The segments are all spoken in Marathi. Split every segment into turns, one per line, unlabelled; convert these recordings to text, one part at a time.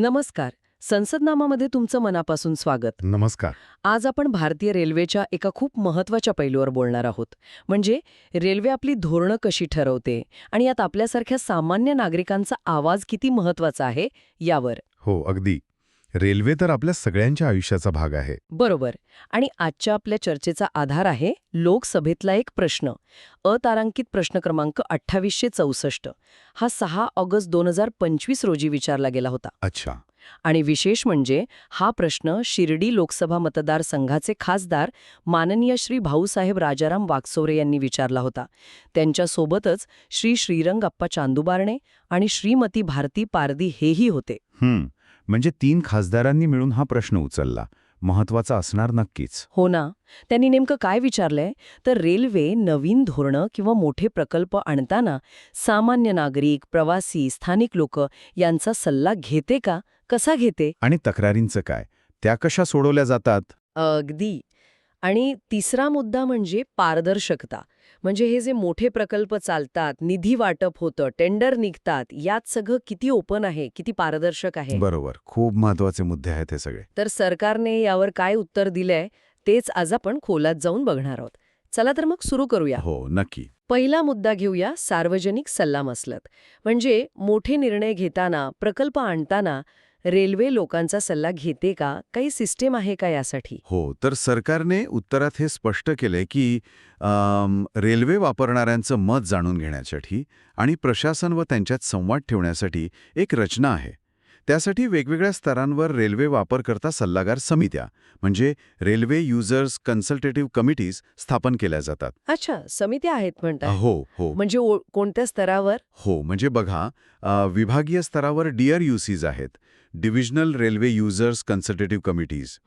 नमस्कार. संसदनामामध्ये तुमचं मनापासून स्वागत.
नमस्कार.
आज आपण भारतीय रेल्वेच्या एका खूप महत्त्वाच्या पैलूवर बोलणार आहोत. म्हणजे रेल्वे आपली धोरणं कशी ठरवते आणि यात आपल्यासारख्या सामान्य नागरिकांचा आवाज किती महत्त्वाचा आहे यावर.
हो अगदी. रेल्वे तर आपल्या सगळ्यांच्या आयुष्याचा भाग आहे.
बरोबर. आणि आजच्या आपल्या चर्चेचा आधार आहे लोकसभेतला एक प्रश्न. अतारांकित प्रश्न क्रमांक अठ्ठावीसशे चौसष्ट. हा सहा ऑगस्ट दोन हजार पंचवीस रोजी विचारला गेला होता.
अच्छा.
आणि विशेष म्हणजे हा प्रश्न शिर्डी लोकसभा मतदारसंघाचे खासदार माननीय श्री भाऊसाहेब राजाराम वागसोरे यांनी विचारला होता. त्यांच्यासोबतच श्री श्रीरंगप्पा चांदुबारणे आणि श्रीमती भारती पारदी हेही होते.
म्हणजे तीन खासदारांनी मिळून हा प्रश्न उचलला. महत्त्वाचा असणार नक्कीच.
हो ना. त्यांनी नेमकं काय विचारलंय? तर रेल्वे नवीन धोरणं किंवा मोठे प्रकल्प आणताना सामान्य नागरिक प्रवासी स्थानिक लोक यांचा सल्ला घेते का? कसा घेते?
आणि तक्रारींचं काय? त्या कशा सोडवल्या जातात?
अगदी. आणि तिसरा मुद्दा म्हणजे पारदर्शकता. म्हणजे हे जे मोठे प्रकल्प चालतात निधी वाटप होतं टेंडर निघतात यात सगळं किती ओपन आहे किती पारदर्शक आहे?
बरोबर. खूप महत्त्वाचे मुद्दे आहेत हे सगळे.
तर सरकारने यावर काय उत्तर दिलंय तेच आज आपण खोलात जाऊन बघणार आहोत. चला तर मग सुरू करूया.
हो नक्की.
पहिला मुद्दा घेऊया सार्वजनिक सल्लामसलत म्हणजे मोठे निर्णय घेताना प्रकल्प आणताना रेल्वे लोकांचा सल्ला घेते का? काही सिस्टीम आहे का यासाठी?
हो तर सरकारने उत्तरात हे स्पष्ट केलंय की अम, रेल्वे वापरणाऱ्यांचं मत जाणून घेण्यासाठी आणि प्रशासन व त्यांच्यात संवाद ठेवण्यासाठी एक रचना आहे. त्यासाठी वेगवेगळ्या स्तरांवर रेल्वे वापरकर्ता सल्लागार समित्या म्हणजे रेल्वे युजर्स कन्सल्टेटिव्ह कमिटीज स्थापन केल्या जातात.
अच्छा समित्या आहेत म्हणताय.
हो हो.
म्हणजे ओ- कोणत्या स्तरावर?
हो म्हणजे बघा अ, विभागीय स्तरावर डीआर युसीज आहेत. Divisional railway users consultative committees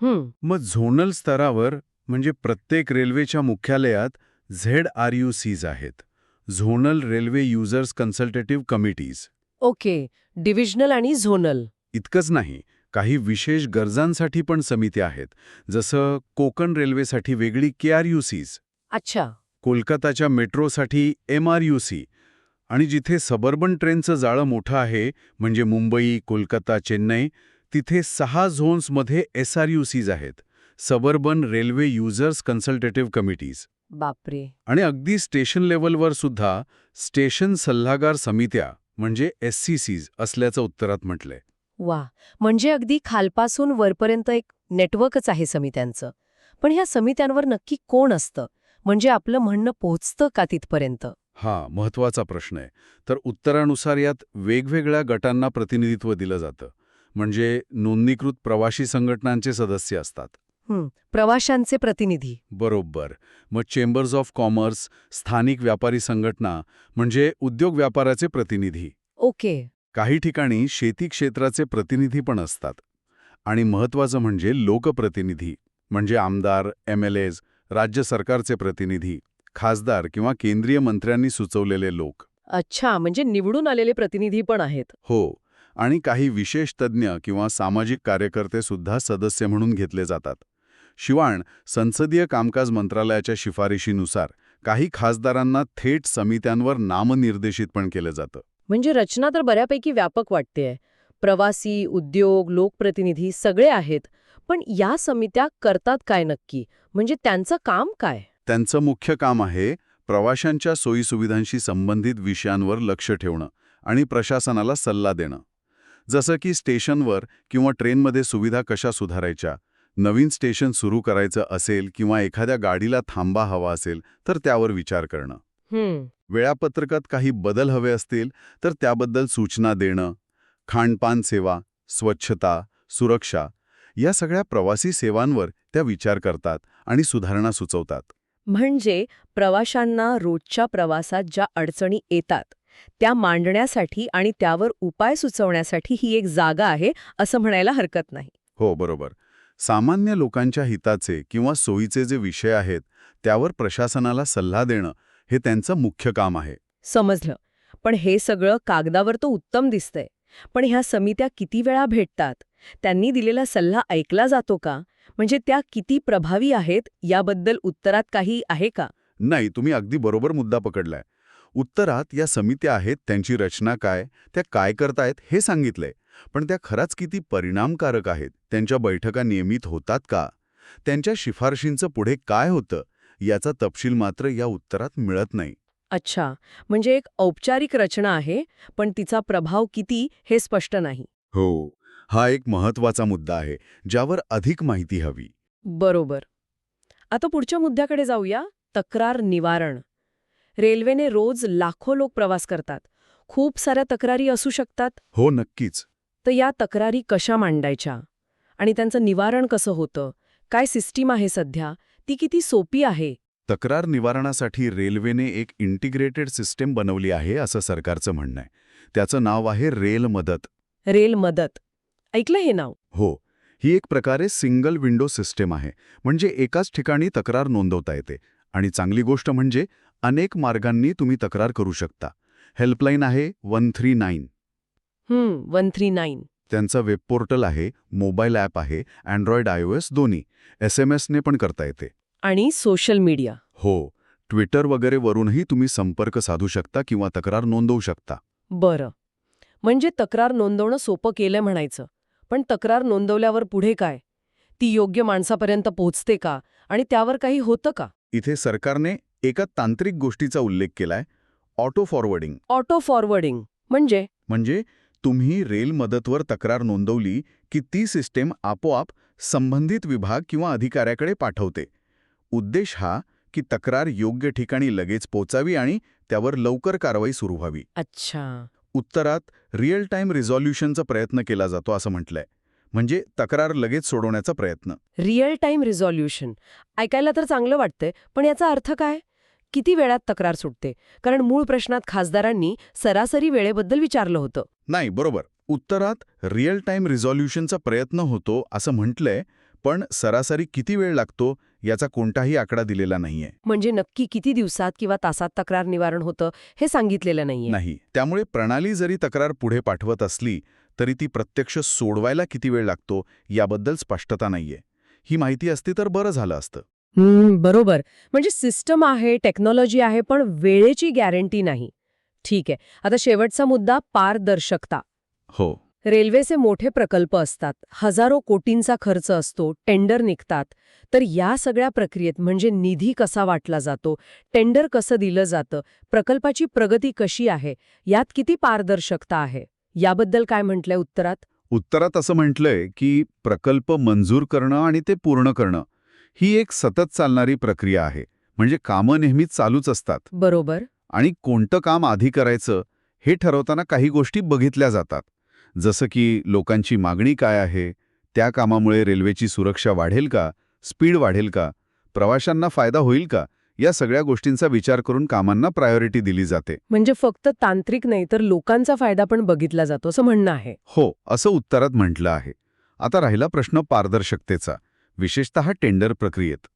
मग झोनल स्तरावर म्हणजे प्रत्येक रेल्वेच्या मुख्यालयात झेड आर यू सीज आहेत. Zonal railway users consultative committees
okay divisional आणि झोनल.
इतकंच नाही काही विशेष गरजांसाठी पण समित्या आहेत. जसं कोकण रेल्वेसाठी वेगळी के आर यू सीज
अच्छा.
कोलकाताच्या मेट्रोसाठी एम आर यू सी आणि जिथे सबर्बन ट्रेनचं जाळं मोठं आहे म्हणजे मुंबई कोलकाता चेन्नई तिथे सहा झोन्समध्ये एस आर यू सीज आहेत suburban railway users consultative committees.
बापरे.
आणि अगदी स्टेशन लेव्हलवर सुद्धा स्टेशन सल्लागार समित्या म्हणजे एस सी सीज असल्याचं उत्तरात म्हटलंय.
वा म्हणजे अगदी खालपासून वरपर्यंत एक नेटवर्कच आहे समित्यांचं. पण ह्या समित्यांवर नक्की कोण असतं? म्हणजे आपलं म्हणणं पोहोचतं का तिथपर्यंत?
हा महत्त्वाचा प्रश्न आहे. तर उत्तरानुसार यात वेगवेगळ्या गटांना प्रतिनिधित्व दिलं जातं. म्हणजे नोंदणीकृत प्रवासी संघटनांचे सदस्य असतात.
प्रवाशांचे प्रतिनिधी.
बरोबर. मग चेंबर्स ऑफ कॉमर्स स्थानिक व्यापारी संघटना म्हणजे उद्योग व्यापाराचे प्रतिनिधी.
ओके.
काही ठिकाणी शेती क्षेत्राचे प्रतिनिधी पण असतात. आणि महत्वाचं म्हणजे लोकप्रतिनिधी म्हणजे आमदार एम एल एज राज्य सरकारचे प्रतिनिधी. खासदार किंवा केंद्रीय मंत्र्यांनी सुचवलेले लोक.
अच्छा म्हणजे निवडून आलेले प्रतिनिधी पण आहेत.
हो आणि काही विशेष तज्ज्ञ किंवा सामाजिक कार्यकर्ते सुद्धा सदस्य म्हणून घेतले जातात. शिवाण संसदीय कामकाज मंत्रालयाच्या शिफारशीनुसार काही खासदारांना थेट समित्यांवर नामनिर्देशित पण केलं जातं.
म्हणजे रचना तर बऱ्यापैकी व्यापक वाटतेय. प्रवासी उद्योग लोकप्रतिनिधी सगळे आहेत पण या समित्या करतात काय नक्की? म्हणजे त्यांचं काम काय?
त्यांचं मुख्य काम आहे प्रवाशांच्या सोयीसुविधांशी संबंधित विषयांवर लक्ष ठेवणं आणि प्रशासनाला सल्ला देणं. जसं की स्टेशनवर किंवा ट्रेनमध्ये सुविधा कशा सुधारायच्या नवीन स्टेशन सुरू करायचं असेल किंवा एखाद्या गाडीला थांबा हवा असेल तर त्यावर विचार करणं. वेळापत्रकात काही बदल हवे असतील तर त्याबद्दल सूचना देणं खाणपान सेवा स्वच्छता सुरक्षा या सगळ्या प्रवासी सेवांवर त्या विचार करतात आणि सुधारणा सुचवतात.
म्हणजे प्रवाशांना रोजच्या प्रवासात ज्या अडचणी येतात त्या मांडण्यासाठी आणि त्यावर उपाय सुचवण्यासाठी ही एक जागा आहे असं म्हणायला हरकत नाही.
हो बरोबर. सामान्य लोकांच्या हिताचे किंवा सोयीचे जे विषय आहेत त्यावर प्रशासनाला सल्ला देणं हे त्यांचं मुख्य काम आहे.
समजलं. पण हे सगळं कागदावर तो उत्तम दिसतंय. पण ह्या समित्या किती वेळा भेटतात? त्यांनी दिलेला सल्ला ऐकला जातो का? म्हणजे त्या किती प्रभावी आहेत याबद्दल उत्तरात काही आहे का?
नाही तुम्ही अगदी बरोबर मुद्दा पकडलाय. उत्तरात या समित्या आहेत त्यांची रचना काय त्या काय करतायत हे सांगितलंय. पण त्या खराच किती परिणामकारक आहेत त्यांच्या बैठका नियमित होतात का? त्यांच्या शिफारशींचं पुढे काय होतं याचा तपशील मात्र या उत्तरात मिळत नाही.
अच्छा म्हणजे एक औपचारिक रचना आहे पण तिचा प्रभाव किती हे स्पष्ट नाही.
हो. हा एक महत्त्वाचा मुद्दा आहे ज्यावर अधिक माहिती हवी.
बरोबर. आता पुढच्या मुद्द्याकडे जाऊया तक्रार निवारण. रेल्वेने रोज लाखो लोक प्रवास करतात. खूप साऱ्या तक्रारी असू शकतात.
हो नक्कीच.
तर या तक्रारी कशा मांडायच्या? आणि त्यांचं निवारण कसं होतं? काय सिस्टीम आहे सध्या? ती किती सोपी आहे?
तक्रार निवारणासाठी रेल्वेने एक इंटिग्रेटेड सिस्टीम बनवली आहे असं सरकारचं म्हणणं आहे. त्याचं नाव आहे रेल मदत.
रेल मदत. ऐकलं हे नाव?
हो. ही एक प्रकारे सिंगल विंडो सिस्टीम आहे. म्हणजे एकाच ठिकाणी तक्रार नोंदवता येते. आणि चांगली गोष्ट म्हणजे अनेक मार्गांनी तुम्ही तक्रार करू शकता. हेल्पलाईन आहे one three nine.
Hmm one three nine.
त्यांचं वेब पोर्टल आहे मोबाईल ॲप आहे अँड्रॉइड आयओएस दोन्ही. एस एम एसने पण करता येते.
आणि सोशल मीडिया.
हो. ट्विटर वगैरे वरूनही तुम्ही संपर्क साधू शकता किंवा तक्रार नोंदवू शकता.
बरं. म्हणजे तक्रार नोंदवणं सोपं केलं म्हणायचं. पण तक्रार नोंदवल्यावर पुढे काय? ती योग्य माणसापर्यंत पोहोचते का? आणि त्यावर काही होतं का?
इथे सरकारने एका तांत्रिक गोष्टीचा उल्लेख केलाय ऑटो फॉरवर्डिंग.
ऑटो फॉरवर्डिंग म्हणजे?
म्हणजे तुम्ही रेल मदतवर तक्रार नोंदवली की ती सिस्टीम आपोआप संबंधित विभाग किंवा अधिकाऱ्याकडे पाठवते. उद्देश हा की तक्रार योग्य ठिकाणी लगेच पोचावी आणि त्यावर लवकर कारवाई सुरू व्हावी.
अच्छा.
उत्तरात रिअल टाईम रिझॉल्युशनचा प्रयत्न केला जातो असं म्हटलंय. म्हणजे तक्रार लगेच सोडवण्याचा प्रयत्न.
रिअल टाईम रिझॉल्युशन ऐकायला तर चांगलं वाटतंय पण याचा अर्थ काय? किती वेळात तक्रार सुटते? कारण मूळ प्रश्नात खासदारांनी सरासरी वेळेबद्दल विचारलं होतं.
नाही बरोबर. उत्तरात रिअल टाईम रिझॉल्युशनचा प्रयत्न होतो असं म्हटलंय पण सरासरी किती वेळ लागतो? याचा कोणताही आकडा दिलेला नाहीये.
म्हणजे नक्की किती दिवसात किंवा तासात तक्रार निवारण होतं हे सांगितलेलं नाहीये.
नाही. त्यामुळे प्रणाली जरी तक्रार पुढे पाठवत असली तरी ती प्रत्यक्ष सोडवायला किती वेळ लागतो याबद्दल स्पष्टता नाहीये. ही माहिती असती तर बरं झालं असतं.
बरोबर. म्हणजे सिस्टम आहे टेक्नॉलॉजी आहे पण वेळेची गॅरंटी नाही. ठीक आहे. आता शेवटचा मुद्दा पारदर्शकता.
हो.
रेल्वेचे मोठे प्रकल्प असतात. हजारो कोटींचा खर्च असतो. टेंडर निघतात. तर या सगळ्या प्रक्रियेत म्हणजे निधी कसा वाटला जातो? टेंडर कसं दिलं जातं? प्रकल्पाची प्रगती कशी आहे? यात किती पारदर्शकता आहे? याबद्दल काय म्हटलंय उत्तरात?
उत्तरात असं म्हटलंय की प्रकल्प मंजूर करणं आणि ते पूर्ण करणं ही एक सतत चालणारी प्रक्रिया आहे. म्हणजे कामं नेहमीच चालूच असतात.
बरोबर.
आणि कोणतं काम आधी करायचं हे ठरवताना काही गोष्टी बघितल्या जातात. जसं की लोकांची मागणी काय आहे त्या कामामुळे रेल्वेची सुरक्षा वाढेल का स्पीड वाढेल का प्रवाशांना फायदा होईल का या सगळ्या गोष्टींचा विचार करून कामांना प्रायोरिटी दिली जाते.
म्हणजे फक्त तांत्रिक नाही तर लोकांचा फायदा पण बघितला जातो असं म्हणणं आहे.
हो असं उत्तरात म्हटलं आहे. आता राहिला प्रश्न पारदर्शकतेचा विशेषतः टेंडर प्रक्रियेत.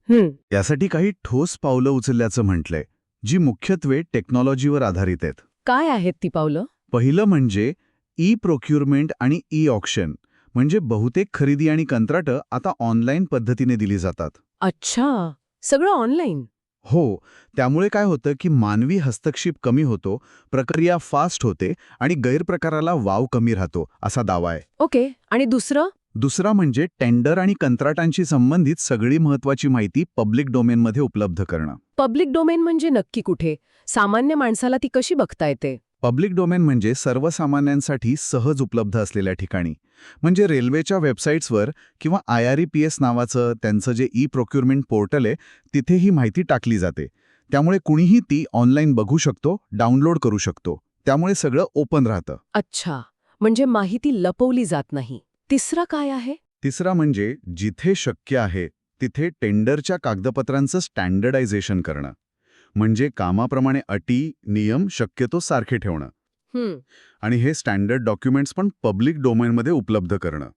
यासाठी काही ठोस पावलं उचलल्याचं म्हटलंय जी मुख्यत्वे टेक्नॉलॉजीवर आधारित आहेत.
काय आहेत ती पावलं?
पहिलं म्हणजे ई प्रोक्युरमेंट आणि ई ऑक्शन म्हणजे बहुतेक खरेदी आणि कंत्राटं आता ऑनलाईन पद्धतीने दिली जातात.
अच्छा सगळं ऑनलाईन?
हो त्यामुळे काय होतं की मानवी हस्तक्षेप कमी होतो प्रक्रिया फास्ट होते आणि गैरप्रकाराला वाव कमी राहतो असा दावा आहे.
ओके आणि दुसरं?
दुसरा म्हणजे टेंडर आणि कंत्राटांशी संबंधित सगळी महत्वाची माहिती पब्लिक डोमेनमध्ये उपलब्ध करणं.
पब्लिक डोमेन म्हणजे नक्की कुठे? सामान्य माणसाला ती कशी बघता येते?
पब्लिक डोमेन म्हणजे सर्वसामान्यांसाठी सहज उपलब्ध असलेल्या ठिकाणी. म्हणजे रेल्वेच्या वेबसाईट्सवर किंवा I R E P S नावाचं त्यांचं जे ई प्रोक्युरमेंट पोर्टल आहे तिथे ही माहिती टाकली जाते. त्यामुळे कुणीही ती ऑनलाईन बघू शकतो डाउनलोड करू शकतो. त्यामुळे सगळं ओपन राहतं.
अच्छा. म्हणजे माहिती लपवली जात नाही. तिसरं काय आहे?
तिसरा म्हणजे जिथे शक्य आहे तिथे टेंडरच्या कागदपत्रांचं स्टँडर्डायझेशन करणं. म्हणजे कामाप्रमाणे अटी नियम शक्यतो सारखे ठेवणं. आणि हे स्टँडर्ड डॉक्युमेंट्स पण पब्लिक डोमेनमध्ये उपलब्ध करणं.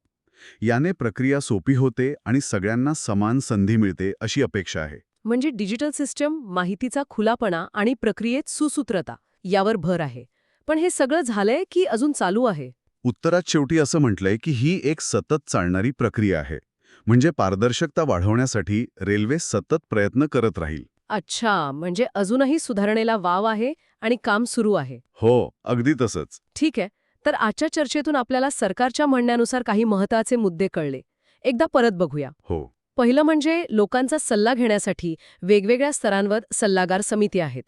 याने प्रक्रिया सोपी होते आणि सगळ्यांना समान संधी मिळते अशी अपेक्षा आहे.
म्हणजे डिजिटल सिस्टम माहितीचा खुलापणा आणि प्रक्रियेत सुसूत्रता यावर भर आहे. पण हे सगळं झालंय की अजून चालू आहे?
उत्तरात शेवटी असं म्हटलंय की ही एक सतत चालणारी प्रक्रिया आहे. म्हणजे पारदर्शकता वाढवण्यासाठी रेल्वे सतत प्रयत्न करत राहील.
अच्छा म्हणजे अजूनही सुधारणेला वाव आहे आणि काम सुरू आहे.
हो अगदी तसंच.
ठीक आहे तर आजच्या चर्चेतून आपल्याला सरकारच्या म्हणण्यानुसार काही महत्त्वाचे मुद्दे कळले. एकदा परत बघूया.
हो.
पहिलं म्हणजे लोकांचा सल्ला घेण्यासाठी वेगवेगळ्या स्तरांवर सल्लागार समिती आहेत.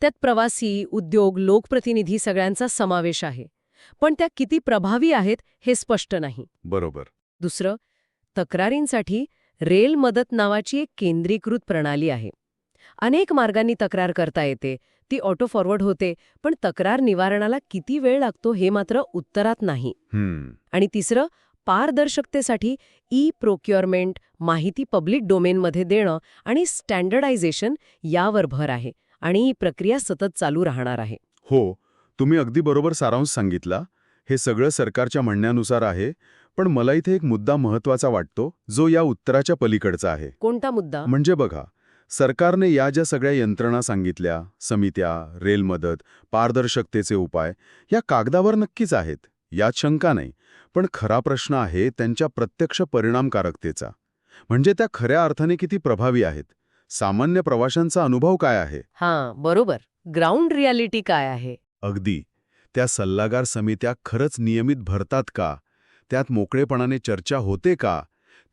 त्यात प्रवासी उद्योग लोकप्रतिनिधी सगळ्यांचा समावेश आहे. पण त्या किती प्रभावी आहेत हे स्पष्ट नाही.
बरोबर.
दुसरं तक्रारींसाठी रेल मदत नावाची एक केंद्रीकृत प्रणाली आहे. अनेक मार्गांनी तक्रार करता येते. ती ऑटो फॉरवर्ड होते पण तक्रार निवारणाला किती वेळ लागतो हे मात्र उत्तरात नाही. आणि तिसरं पारदर्शकतेसाठी ई प्रोक्युअरमेंट माहिती पब्लिक डोमेनमध्ये देणं आणि स्टँडर्डायझेशन यावर भर आहे आणि ही प्रक्रिया सतत चालू राहणार आहे.
हो तुम्ही अगदी बरोबर सारांश सांगितला. हे सगळं सरकारच्या म्हणण्यानुसार आहे पण मला इथे एक मुद्दा महत्त्वाचा वाटतो जो या उत्तराच्या पलीकडचा आहे.
कोणता मुद्दा?
म्हणजे बघा सरकारने या ज्या सगळ्या यंत्रणा सांगितल्या समित्या रेल मदत पारदर्शकतेचे उपाय या कागदावर नक्कीच आहेत यात शंका नाही पण खरा प्रश्न आहे त्यांच्या प्रत्यक्ष परिणामकारकतेचा. म्हणजे त्या खऱ्या अर्थाने किती प्रभावी आहेत? सामान्य प्रवाशांचा अनुभव काय आहे?
हां बरोबर. ग्राउंड रियालिटी काय आहे?
अगदी. त्या सल्लागार समित्या खरंच नियमित भरतात का? त्यात मोकळेपणाने चर्चा होते का?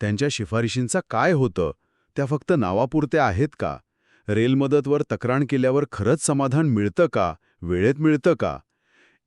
त्यांच्या शिफारशींचा काय होतं? त्या फक्त नावापुरत्या आहेत का? रेल मदतवर तक्रार केल्यावर खरंच समाधान मिळतं का? वेळेत मिळतं का?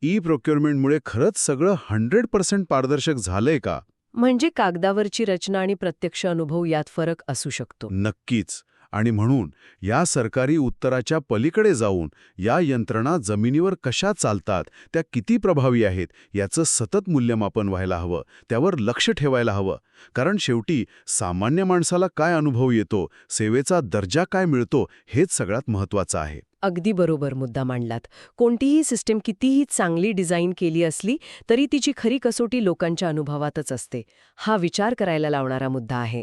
ई प्रोक्युरमेंटमुळे खरंच सगळं हंड्रेड पर्सेंट पारदर्शक झालंय का?
म्हणजे कागदावरची रचना आणि प्रत्यक्ष अनुभव यात फरक असू शकतो.
नक्कीच. आणि म्हणून या सरकारी उत्तराच्या पलीकडे जाऊन या यंत्रणा जमिनीवर कशा चालतात त्या किती प्रभावी आहेत याचं सतत मूल्यमापन व्हायला हवं त्यावर लक्ष ठेवायला हवं. कारण शेवटी सामान्य माणसाला काय अनुभव येतो सेवेचा दर्जा काय मिळतो हेच सगळ्यात महत्त्वाचं आहे.
अगदी बरोबर मुद्दा मांडलात. कोणतीही सिस्टीम कितीही चांगली डिझाईन केली असली तरी तिची खरी कसोटी लोकांच्या अनुभवातच असते. हा विचार करायला लावणारा मुद्दा आहे.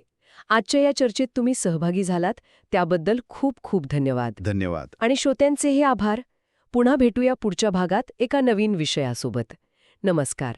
आजच्या या चर्चेत तुम्ही सहभागी झालात. त्याबद्दल खूप खूप धन्यवाद.
धन्यवाद.
आणि श्रोत्यांचेही आभार. पुन्हा भेटूया पुढच्या भागात एका नवीन विषयासोबत. नमस्कार.